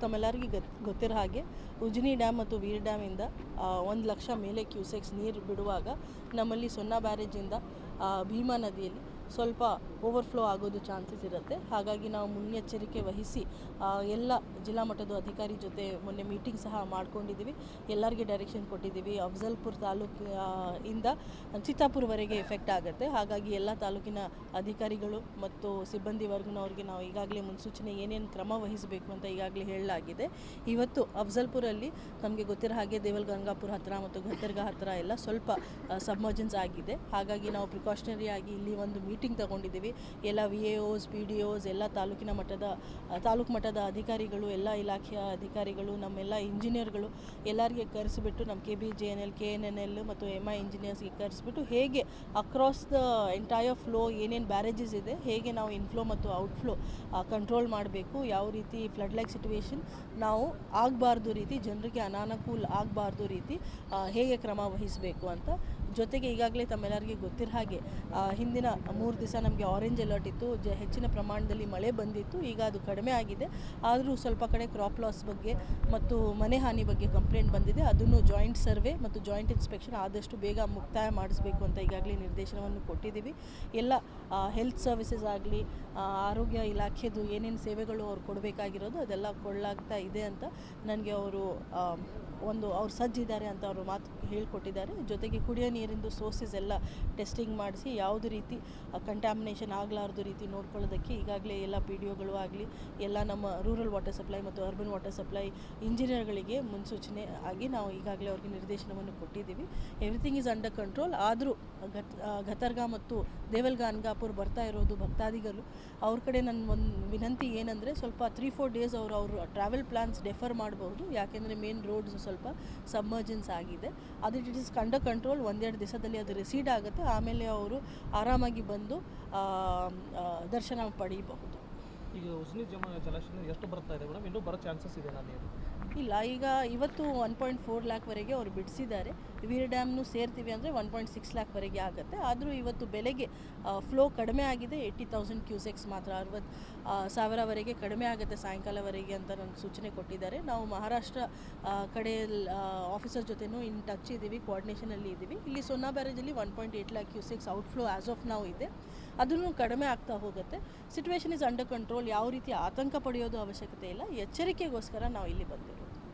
ತಮ್ಮೆಲ್ಲರಿಗೂ ಗತ್, ಗೊತ್ತಿರೋ ಹಾಗೆ ಉಜ್ನಿ ಡ್ಯಾಮ್ ಮತ್ತು ವೀರ್ ಡ್ಯಾಮಿಂದ ಒಂದು ಲಕ್ಷ ಮೇಲೆ ಕ್ಯೂಸೆಕ್ಸ್ ನೀರು ಬಿಡುವಾಗ ನಮ್ಮಲ್ಲಿ ಸೊನ್ನ ಬ್ಯಾರೇಜಿಂದ ಭೀಮಾ ನದಿಯಲ್ಲಿ ಸ್ವಲ್ಪ ಓವರ್ಫ್ಲೋ ಆಗೋದು ಚಾನ್ಸಸ್ ಇರುತ್ತೆ. ಹಾಗಾಗಿ ನಾವು ಮುನ್ನೆಚ್ಚರಿಕೆ ವಹಿಸಿ ಎಲ್ಲ ಜಿಲ್ಲಾ ಮಟ್ಟದ ಅಧಿಕಾರಿ ಜೊತೆ ಮೊನ್ನೆ ಮೀಟಿಂಗ್ ಸಹ ಮಾಡ್ಕೊಂಡಿದ್ದೀವಿ. ಎಲ್ಲರಿಗೆ ಡೈರೆಕ್ಷನ್ ಕೊಟ್ಟಿದ್ದೀವಿ. ಅಫ್ಜಲ್ಪುರ್ ತಾಲೂಕು ಇಂದ ಚಿತ್ತಾಪುರವರೆಗೆ ಎಫೆಕ್ಟ್ ಆಗುತ್ತೆ. ಹಾಗಾಗಿ ಎಲ್ಲ ತಾಲೂಕಿನ ಅಧಿಕಾರಿಗಳು ಮತ್ತು ಸಿಬ್ಬಂದಿ ವರ್ಗನವ್ರಿಗೆ ನಾವು ಈಗಾಗಲೇ ಮುನ್ಸೂಚನೆ ಏನೇನು ಕ್ರಮ ವಹಿಸಬೇಕು ಅಂತ ಈಗಾಗಲೇ ಹೇಳಲಾಗಿದೆ. ಇವತ್ತು ಅಫ್ಜಲ್ಪುರಲ್ಲಿ ನಮಗೆ ಗೊತ್ತಿರೋ ಹಾಗೆ ದೇವಲ್ ಗಂಗಾಪುರ ಹತ್ತಿರ ಮತ್ತು ಗದ್ದರ್ಗ ಹತ್ತಿರ ಎಲ್ಲ ಸ್ವಲ್ಪ ಸಬ್ಮರ್ಜೆನ್ಸ್ ಆಗಿದೆ. ಹಾಗಾಗಿ ನಾವು ಪ್ರಿಕಾಷನರಿ ಆಗಿ ಇಲ್ಲಿ ಒಂದು ತಗೊಂಡಿದ್ದೀವಿ. ಎಲ್ಲ V A Os P D Os ಎಲ್ಲ ತಾಲೂಕಿನ ಮಟ್ಟದ, ತಾಲೂಕು ಮಟ್ಟದ ಅಧಿಕಾರಿಗಳು, ಎಲ್ಲ ಇಲಾಖೆಯ ಅಧಿಕಾರಿಗಳು, ನಮ್ಮೆಲ್ಲ ಇಂಜಿನಿಯರ್ಗಳು ಎಲ್ಲರಿಗೆ ಕರೆಸಿಬಿಟ್ಟು ನಮ್ಮ K B J N L K N N L ಮತ್ತು ಎಂ ಐ ಇಂಜಿನಿಯರ್ಸ್ಗೆ ಕರೆಸಿಬಿಟ್ಟು ಹೇಗೆ ಅಕ್ರಾಸ್ ದ ಎಂಟೈರ್ ಫ್ಲೋ ಏನೇನು ಬ್ಯಾರೇಜಸ್ ಇದೆ, ಹೇಗೆ ನಾವು ಇನ್ಫ್ಲೋ ಮತ್ತು ಔಟ್ಫ್ಲೋ ಕಂಟ್ರೋಲ್ ಮಾಡಬೇಕು, ಯಾವ ರೀತಿ ಫ್ಲಡ್ ಲೈಕ್ ಸಿಚುವೇಶನ್ ನಾವು ಆಗಬಾರ್ದು ರೀತಿ, ಜನರಿಗೆ ಅನಾನುಕೂಲ ಆಗಬಾರ್ದು ರೀತಿ ಹೇಗೆ ಕ್ರಮ ವಹಿಸಬೇಕು ಅಂತ ಜೊತೆಗೆ ಈಗಾಗಲೇ ತಮ್ಮೆಲ್ಲರಿಗೆ ಗೊತ್ತಿರೋ ಹಾಗೆ ಹಿಂದಿನ ಮೂರು ದಿವಸ ನಮಗೆ ಆರೆಂಜ್ ಅಲರ್ಟ್ ಇತ್ತು. ಜ, ಹೆಚ್ಚಿನ ಪ್ರಮಾಣದಲ್ಲಿ ಮಳೆ ಬಂದಿತ್ತು. ಈಗ ಅದು ಕಡಿಮೆ ಆಗಿದೆ. ಆದರೂ ಸ್ವಲ್ಪ ಕಡೆ ಕ್ರಾಪ್ ಲಾಸ್ ಬಗ್ಗೆ ಮತ್ತು ಮನೆ ಹಾನಿ ಬಗ್ಗೆ ಕಂಪ್ಲೇಂಟ್ ಬಂದಿದೆ. ಅದನ್ನು ಜಾಯಿಂಟ್ ಸರ್ವೆ ಮತ್ತು ಜಾಯಿಂಟ್ ಇನ್ಸ್ಪೆಕ್ಷನ್ ಆದಷ್ಟು ಬೇಗ ಮುಕ್ತಾಯ ಮಾಡಿಸಬೇಕು ಅಂತ ಈಗಾಗಲೇ ನಿರ್ದೇಶನವನ್ನು ಕೊಟ್ಟಿದ್ದೀವಿ. ಎಲ್ಲ ಹೆಲ್ತ್ ಸರ್ವಿಸಸ್ ಆಗಲಿ ಆರೋಗ್ಯ ಇಲಾಖೆದು ಏನೇನು ಸೇವೆಗಳು ಅವ್ರು ಕೊಡಬೇಕಾಗಿರೋದು ಅದೆಲ್ಲ ಕೊಡಲಾಗ್ತಾ ಇದೆ ಅಂತ ನನಗೆ ಅವರು ಒಂದು ಅವ್ರು ಸಜ್ಜಿದ್ದಾರೆ ಅಂತ ಅವರು ಮಾತು ಹೇಳಿಕೊಟ್ಟಿದ್ದಾರೆ. ಜೊತೆಗೆ ಕುಡಿಯೋ ನೀರಿಂದು ಸೋರ್ಸಸ್ ಎಲ್ಲ ಟೆಸ್ಟಿಂಗ್ ಮಾಡಿಸಿ ಯಾವುದೇ ರೀತಿ ಕಂಟ್ಯಾಮಿನೇಷನ್ ಆಗಲಾರ್ದು ರೀತಿ ನೋಡ್ಕೊಳ್ಳೋದಕ್ಕೆ ಈಗಾಗಲೇ ಎಲ್ಲ ಪಿ ಡಿ ಒಗಳು ಆಗಲಿ, ಎಲ್ಲ ನಮ್ಮ ರೂರಲ್ ವಾಟರ್ ಸಪ್ಲೈ ಮತ್ತು ಅರ್ಬನ್ ವಾಟರ್ ಸಪ್ಲೈ ಇಂಜಿನಿಯರ್ಗಳಿಗೆ ಮುನ್ಸೂಚನೆ ಆಗಿ ನಾವು ಈಗಾಗಲೇ ಅವ್ರಿಗೆ ನಿರ್ದೇಶನವನ್ನು ಕೊಟ್ಟಿದ್ದೀವಿ. ಎವ್ರಿಥಿಂಗ್ ಈಸ್ ಅಂಡರ್ ಕಂಟ್ರೋಲ್ ಆದರೂ ಘತ್ ಘತರ್ಗಾ ಮತ್ತು ದೇವಲ್ಗಾ ಗಾನ್ಗಾಪುರ್ ಬರ್ತಾ ಇರೋದು ಭಕ್ತಾದಿಗಳು, ಅವ್ರ ಕಡೆ ನನ್ನ ಒಂದು ವಿನಂತಿ ಏನಂದರೆ ಸ್ವಲ್ಪ ತ್ರೀ ಫೋರ್ ಡೇಸ್ ಅವರು ಅವರು ಟ್ರಾವೆಲ್ ಪ್ಲಾನ್ಸ್ ಡೆಫರ್ ಮಾಡಬಹುದು ಯಾಕೆಂದರೆ ಮೇನ್ ರೋಡ್ಸ್ ಸ್ವಲ್ಪ ಸಬ್ಮರ್ಜೆನ್ಸ್ ಆಗಿದೆ. ಅದು ಇಟ್ ಇಸ್ ಅಂಡರ್ ಕಂಟ್ರೋಲ್ ಒಂದೆರಡು ದಿವಸದಲ್ಲಿ ಅದು ರಿಸೀಡ್ ಆಗುತ್ತೆ. ಆಮೇಲೆ ಅವರು ಆರಾಮಾಗಿ ಬಂದು ದರ್ಶನ ಪಡೆಯಬಹುದು ಈಗ ಉಸ್ನಿ ಜಮ ಜಲಾಶಯದಿಂದ ಎಷ್ಟು ಬರ್ತಾ ಇದೆ ಮೇಡಮ್? ಇನ್ನೂ ಬರೋ ಚಾನ್ಸಸ್ ಇದೆ ನಾನು ಇಲ್ಲ, ಈಗ ಇವತ್ತು ಒನ್ ಪಾಯಿಂಟ್ ಫೋರ್ ಲ್ಯಾಕ್ವರೆಗೆ ಅವರು ಬಿಡಿಸಿದ್ದಾರೆ. ವೀರ್ ಡ್ಯಾಮ್ನು ಸೇರ್ತೀವಿ ಅಂದರೆ ಒನ್ ಪಾಯಿಂಟ್ ಸಿಕ್ಸ್ ಲ್ಯಾಕ್ವರೆಗೆ ಆಗುತ್ತೆ. ಆದರೂ ಇವತ್ತು ಬೆಲೆಗೆ ಫ್ಲೋ ಕಡಿಮೆ ಆಗಿದೆ. ಏಯ್ಟಿ ತೌಸಂಡ್ ಕ್ಯೂಸೆಕ್ಸ್ ಮಾತ್ರ ಅರವತ್ತು ಸಾವಿರವರೆಗೆ ಕಡಿಮೆ ಆಗುತ್ತೆ ಸಾಯಂಕಾಲವರೆಗೆ ಅಂತ ನನಗೆ ಸೂಚನೆ ಕೊಟ್ಟಿದ್ದಾರೆ. ನಾವು ಮಹಾರಾಷ್ಟ್ರ ಕಡೆ ಆಫೀಸರ್ ಜೊತೆನೂ ಇನ್ ಟಚ್ ಇದ್ದೀವಿ ಕೋಆರ್ಡಿನೇಷನಲ್ಲಿ ಇದ್ದೀವಿ. ಇಲ್ಲಿ Sonna ಬ್ಯಾರೇಜಲ್ಲಿ one point eight lakh cusecs outflow as of ನಾವು ಇದೆ. ಅದನ್ನು ಕಡಿಮೆ ಆಗ್ತಾ ಹೋಗುತ್ತೆ. ಸಿಚುವೇಶನ್ ಇಸ್ ಅಂಡರ್ ಕಂಟ್ರೋಲ್ ಯಾವ ರೀತಿ ಆತಂಕ ಪಡೆಯೋದು ಅವಶ್ಯಕತೆ ಇಲ್ಲ ಎಚ್ಚರಿಕೆಗೋಸ್ಕರ ನಾವು ಇಲ್ಲಿ ಬಂದಿರೋದು.